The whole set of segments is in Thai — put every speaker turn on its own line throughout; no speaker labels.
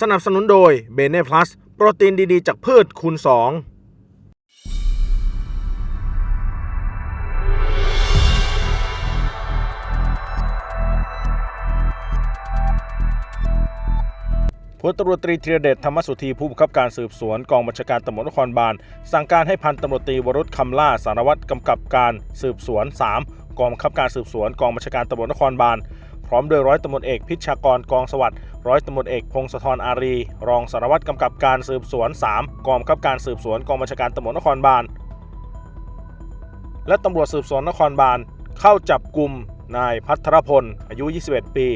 สนับสนุนโดยเบเน่พลัสโปรตีนดีๆ จากพืชคูณ2พลตำรวจตรีธีรเดชธรรมสุธีผู้บังคับการสืบสวนกองบัญชาการตำรวจนครบาลสั่งการให้พันตำรวจตรีวรุษคำล่าสารวัตรกำกับการสืบสวน 3 กองบังคับการสืบสวนกองบัญชาการตำรวจนครบาล พร้อมโดยร้อยตำรวจเอกพิชากรกองสวัสดิ์ร้อยตำรวจเอกพงศธรอารี รองสารวัตรกำกับการสืบสวน 3 กองบังคับการสืบสวนกองบัญชาการตำรวจนครบาลและตำรวจสืบสวนนครบาลเข้าจับกลุ่มนายพัทรพล อายุ 21 ปี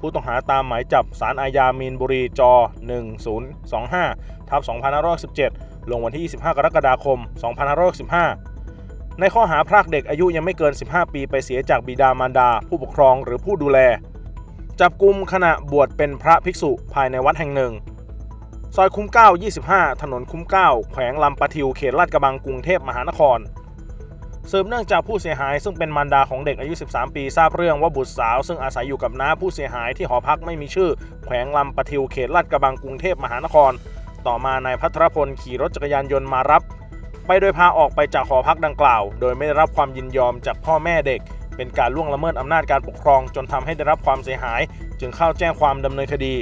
ผู้ต้องหาตามหมายจับสารอาญามีนบุรีจ 1025ทับ2517 ลงวันที่ 25 กรกฎาคม 2565 ในข้อหาพรากเด็กอายุยังไม่เกิน 15 ปีไปเสียจากบิดามารดา ผู้ปกครองหรือผู้ดูแล จับกลุ่มขณะบวชเป็นพระภิกษุภายในวัดแห่งหนึ่ง ซอยคุ้มเก้า25 ถนนคุ้มเก้าแขวงลำปะทิวเขตลาดกระบังกรุงเทพมหานครสืบเนื่องจากผู้เสียหายซึ่งเป็นมารดาของเด็กอายุ 13 ปีทราบเรื่องว่าบุตรสาว ซึ่งอาศัยอยู่กับน้าผู้เสียหายที่หอพักไม่มีชื่อ แขวงลำปะทิวเขตลาดกระบังกรุงเทพมหานคร ต่อมานายพัทรพลขี่รถจักรยานยนต์มารับ ไปโดยพาออกไปจากหอพักดังกล่าว โดยไม่ได้รับความยินยอมจากพ่อแม่เด็ก เป็นการล่วงละเมิดอำนาจการปกครอง จนทำให้ได้รับความเสียหาย จึงเข้าแจ้งความดำเนินคดี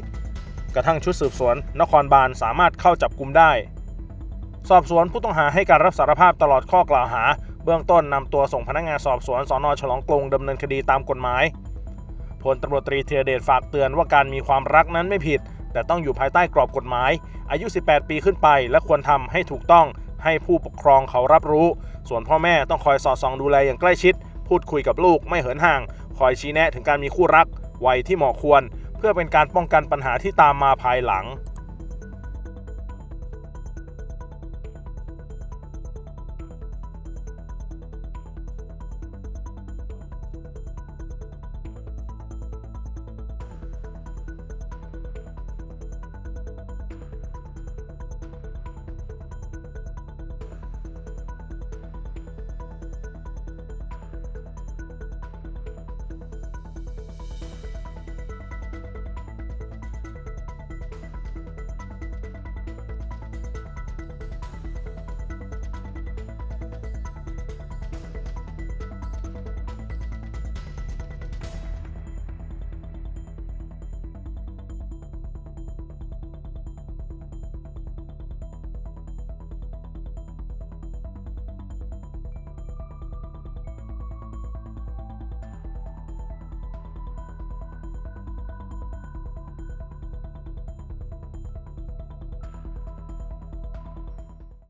กระทั่งชุดสืบสวน นครบาลสามารถเข้าจับกลุมได้ สอบสวนผู้ต้องหาให้การรับสารภาพตลอดข้อกล่าวหา เบื้องต้นนำตัวส่งพนักงานสอบสวนสอนอฉลองกรุงดำเนินคดีตามกฎหมายพลตำรวจตรีเทียเดชฝากเตือนว่าการมีความรักนั้นไม่ผิด แต่ต้องอยู่ภายใต้กรอบกฎหมาย อายุ 18 ปีขึ้นไป และควรทำให้ถูกต้อง ให้ผู้ปกครองเขารับรู้ ส่วนพ่อแม่ต้องคอยสอดส่องดูแลอย่างใกล้ชิด พูดคุยกับลูกไม่เหินห่าง คอยชี้แนะถึงการมีคู่รักวัยที่เหมาะควร เพื่อเป็นการป้องกันปัญหาที่ตามมาภายหลัง